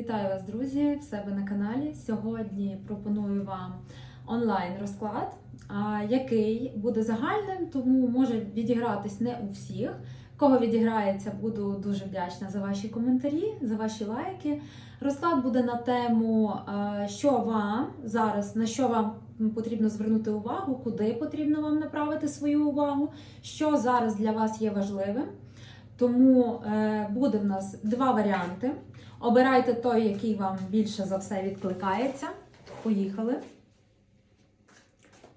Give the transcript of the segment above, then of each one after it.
Вітаю вас, друзі, в себе на каналі. Сьогодні пропоную вам онлайн розклад, який буде загальним, тому може відігратись не у всіх. Кого відіграється, буду дуже вдячна за ваші коментарі, за ваші лайки. Розклад буде на тему, що вам зараз, на що вам потрібно звернути увагу, куди потрібно вам направити свою увагу, що зараз для вас є важливим. Тому е, буде в нас два варіанти. Обирайте той, який вам більше за все відкликається. Поїхали.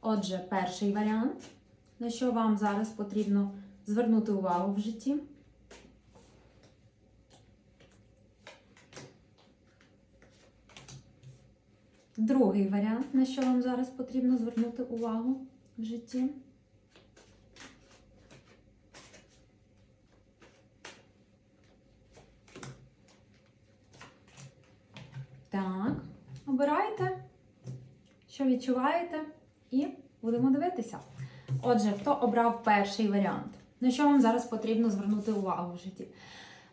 Отже, перший варіант, на що вам зараз потрібно звернути увагу в житті. Другий варіант, на що вам зараз потрібно звернути увагу в житті. Так, обирайте, що відчуваєте, і будемо дивитися. Отже, хто обрав перший варіант? На що вам зараз потрібно звернути увагу в житті?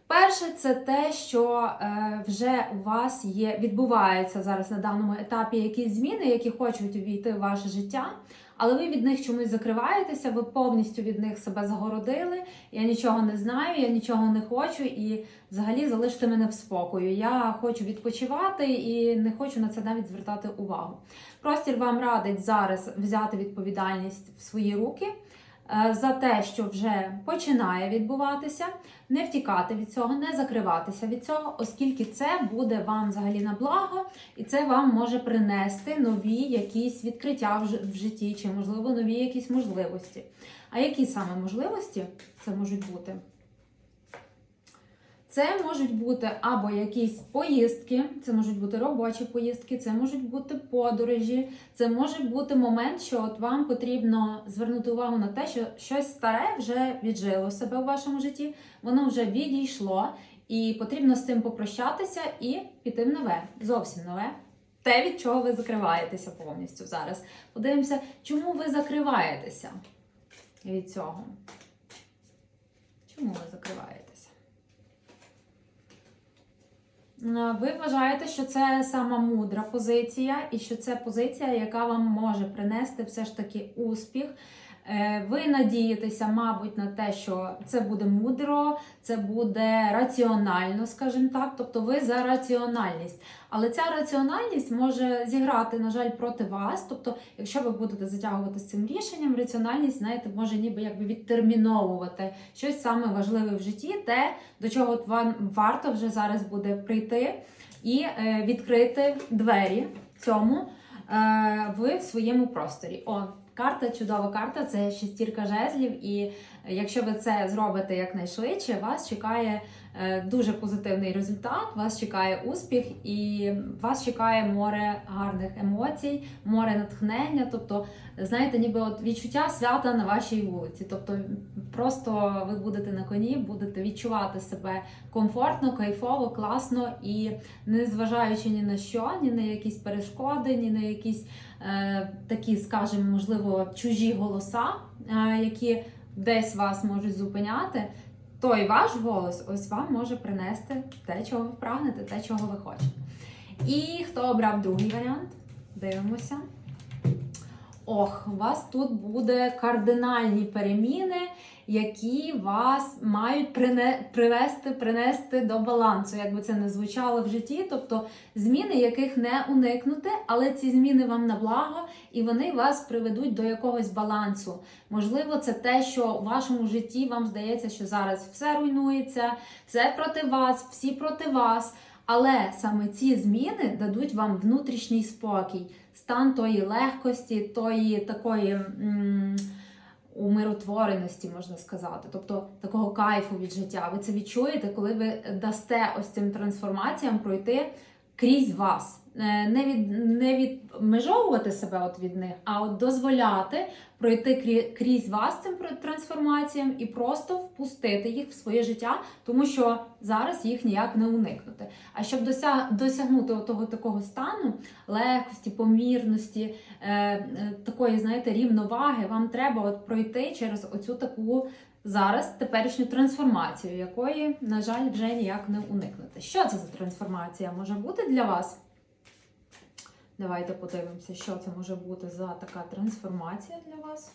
Перше, це те, що е, вже у вас є, відбуваються зараз на даному етапі якісь зміни, які хочуть увійти в ваше життя, але ви від них чомусь закриваєтеся, ви повністю від них себе загородили. Я нічого не знаю, я нічого не хочу, і взагалі залиште мене в спокою. Я хочу відпочивати і не хочу на це навіть звертати увагу. Простір вам радить зараз взяти відповідальність в свої руки. Е, За те, що вже починає відбуватися, не втікати від цього, не закриватися від цього, оскільки це буде вам взагалі на благо, і це вам може принести нові якісь відкриття в житті, чи можливо нові якісь можливості. А які саме можливості це можуть бути? Це можуть бути або якісь поїздки, це можуть бути робочі поїздки, це можуть бути подорожі, це може бути момент, що от вам потрібно звернути увагу на те, що щось старе вже віджило себе у вашому житті, воно вже відійшло, і потрібно з цим попрощатися і піти в нове, зовсім нове. Те, від чого ви закриваєтеся повністю зараз. Подивимося, чому ви закриваєтеся від цього. Чому ви закриваєтеся? Е, Ви вважаєте, що це сама мудра позиція, і що це позиція, яка вам може принести все ж таки успіх. Е, Ви надієтеся, мабуть, на те, що це буде мудро, це буде раціонально, скажімо так. Тобто ви за раціональність. Але ця раціональність може зіграти, на жаль, проти вас. Тобто, якщо ви будете затягувати з цим рішенням, раціональність, знаєте, може ніби якби відтерміновувати щось саме важливе в житті, те, до чого вам варто вже зараз буде прийти і е, відкрити двері цьому е, в своєму просторі. О, карта, чудова карта, це шестірка жезлів, і якщо ви це зробите якнайшвидше, вас чекає е, дуже позитивний результат, вас чекає успіх і вас чекає море гарних емоцій, море натхнення. Тобто, знаєте, ніби от відчуття свята на вашій вулиці. Тобто, просто ви будете на коні, будете відчувати себе комфортно, кайфово, класно і не зважаючи ні на що, ні на якісь перешкоди, ні на якісь е, такі, скажімо, можливо, чужі голоса, е, які десь вас можуть зупиняти. Той ваш голос ось вам може принести те, чого ви прагнете, те, чого ви хочете. І хто обрав другий варіант? Дивимося. Ох, у вас тут буде кардинальні переміни, які вас мають привести, принести до балансу, як би це не звучало в житті. Тобто зміни, яких не уникнути, але ці зміни вам на благо, і вони вас приведуть до якогось балансу. Можливо, це те, що в вашому житті вам здається, що зараз все руйнується, все проти вас, всі проти вас. Але саме ці зміни дадуть вам внутрішній спокій, стан тої легкості, тої такої м, умиротвореності, можна сказати, тобто такого кайфу від життя. Ви це відчуєте, коли ви дасте ось цим трансформаціям пройти крізь вас. Е, Не від не відмежовувати себе от від них, а от дозволяти пройти крі- крізь вас цим трансформаціям і просто впустити їх в своє життя, тому що зараз їх ніяк не уникнути. А щоб дося- досягнути того такого стану легкості, помірності, е, е, такої, знаєте, рівноваги, вам треба от пройти через оцю таку зараз теперішню трансформацію, якої, на жаль, вже ніяк не уникнути. Що це за трансформація може бути для вас? Давайте подивимося, що це може бути за така трансформація для вас.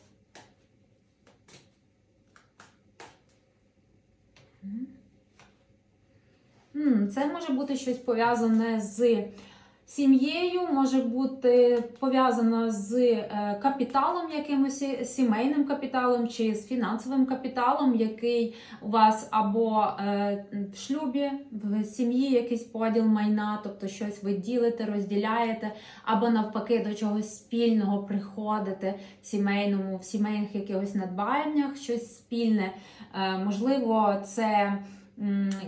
Це може бути щось пов'язане з сім'єю, може бути пов'язано з е, капіталом, якимось сімейним капіталом чи з фінансовим капіталом, який у вас або е, в шлюбі, в сім'ї якийсь поділ майна, тобто щось ви ділите, розділяєте, або навпаки до чогось спільного приходите в сімейному, в сімейних якихось надбаннях, щось спільне. Е, Можливо, це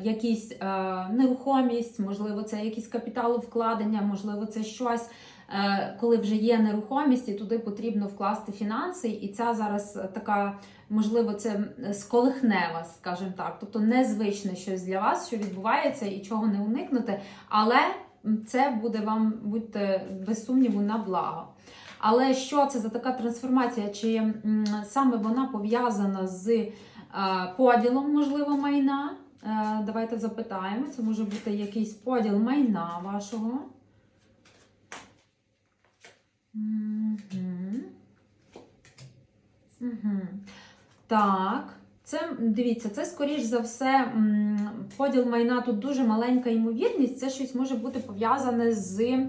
якісь е, нерухомість, можливо, це якісь капіталовкладення, можливо, це щось, е, коли вже є нерухомість, і туди потрібно вкласти фінанси. І ця зараз така, можливо, це сколихне вас, скажімо так. Тобто незвичне щось для вас, що відбувається і чого не уникнути, але це буде вам, будьте без сумніву, на благо. Але що це за така трансформація? Чи саме вона пов'язана з е, поділом, можливо, майна? Е, Давайте запитаємо. Це може бути якийсь поділ майна вашого. Мгм. Мгм. Так. Це дивіться, це скоріш за все поділ майна тут дуже маленька ймовірність. Це щось може бути пов'язане з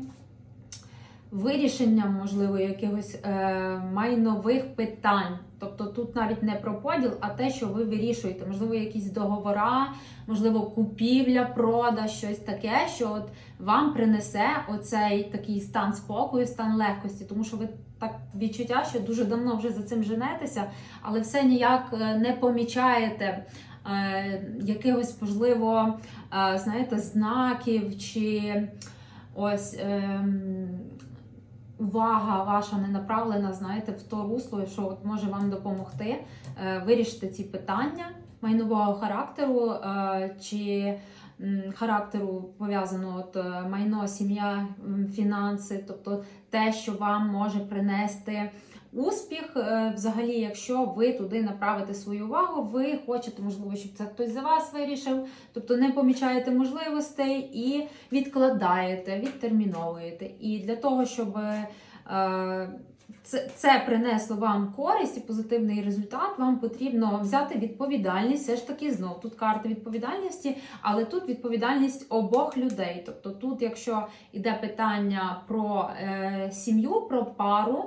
вирішенням, можливо, якихось е, майнових питань. Тобто тут навіть не про поділ, а те, що ви вирішуєте. Можливо, якісь договора, можливо, купівля, продаж, щось таке, що от вам принесе оцей такий стан спокою, стан легкості, тому що ви так відчуття, що дуже давно вже за цим женетеся, але все ніяк е, не помічаєте. е, Якихось, можливо, е, знаєте, знаків чи ось ем, увага ваша не направлена, знаєте, в то русло, що от може вам допомогти е, вирішити ці питання майнового характеру е, чи характеру пов'язаного от е, майно, сім'я, фінанси, тобто те, що вам може принести. Успіх, е, взагалі, якщо ви туди направите свою увагу, ви хочете, можливо, щоб це хтось за вас вирішив, тобто не помічаєте можливостей і відкладаєте, відтерміновуєте. І для того, щоб е, це, це принесло вам користь і позитивний результат, вам потрібно взяти відповідальність. Все ж таки, знов тут карта відповідальності, але тут відповідальність обох людей. Тобто, тут, якщо йде питання про е, сім'ю, про пару,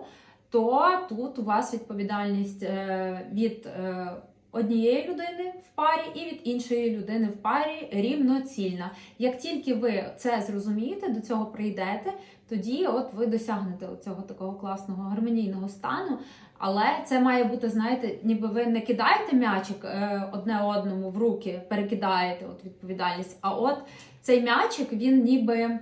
то тут у вас відповідальність е, від е, однієї людини в парі і від іншої людини в парі рівноцільна. Як тільки ви це зрозумієте, до цього прийдете, тоді от ви досягнете цього такого класного гармонійного стану. Але це має бути, знаєте, ніби ви не кидаєте м'ячик е, одне одному в руки, перекидаєте от відповідальність. А от цей м'ячик, він ніби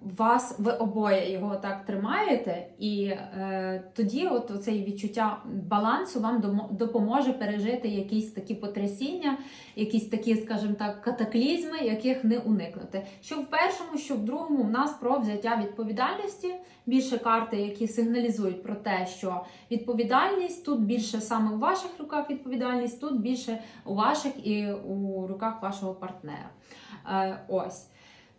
вас, ви обоє його так тримаєте, і е, тоді от оцей відчуття балансу вам допоможе пережити якісь такі потрясіння, якісь такі, скажімо так, катаклізми, яких не уникнути. Що в першому, що в другому, в нас про взяття відповідальності. Більше карти, які сигналізують про те, що відповідальність тут більше саме у ваших руках відповідальність, тут більше у ваших і у руках вашого партнера. Е, ось.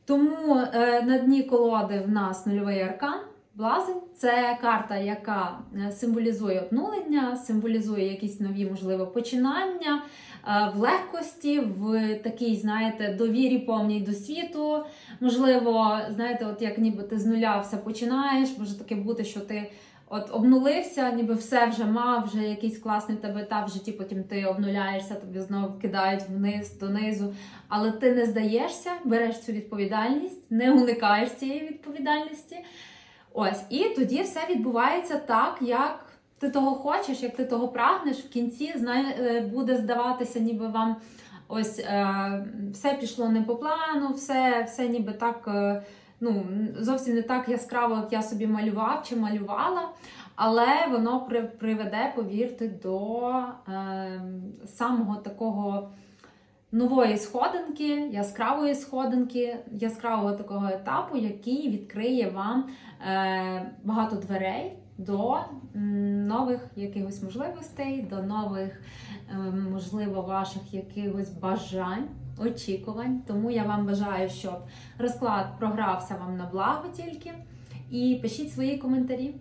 Тому е, на дні колоди в нас нульовий аркан. Блазень це карта, яка е, символізує обнулення, символізує якісь нові, можливо, починання е, в легкості, в такій, знаєте, довірі повній до світу. Можливо, знаєте, от як ніби ти з нуля все починаєш, може таке бути, що ти от обнулився, ніби все вже мав, вже якийсь класний тебе етап в житті, потім ти обнуляєшся, тобі знову кидають вниз, донизу. Але ти не здаєшся, береш цю відповідальність, не уникаєш цієї відповідальності. Ось, і тоді все відбувається так, як ти того хочеш, як ти того прагнеш. В кінці знає, е, буде здаватися, ніби вам ось е, все пішло не по плану, все, все ніби так. Ну, зовсім не так яскраво, як я собі малював чи малювала, але воно при, приведе, повірте, до е, самого такого нової сходинки, яскравої сходинки, яскравого такого етапу, який відкриє вам е, багато дверей, до нових якихось можливостей, до нових, е, можливо, ваших якихось бажань, очікувань. Тому я вам бажаю, щоб розклад програвся вам на благо тільки. І пишіть свої коментарі.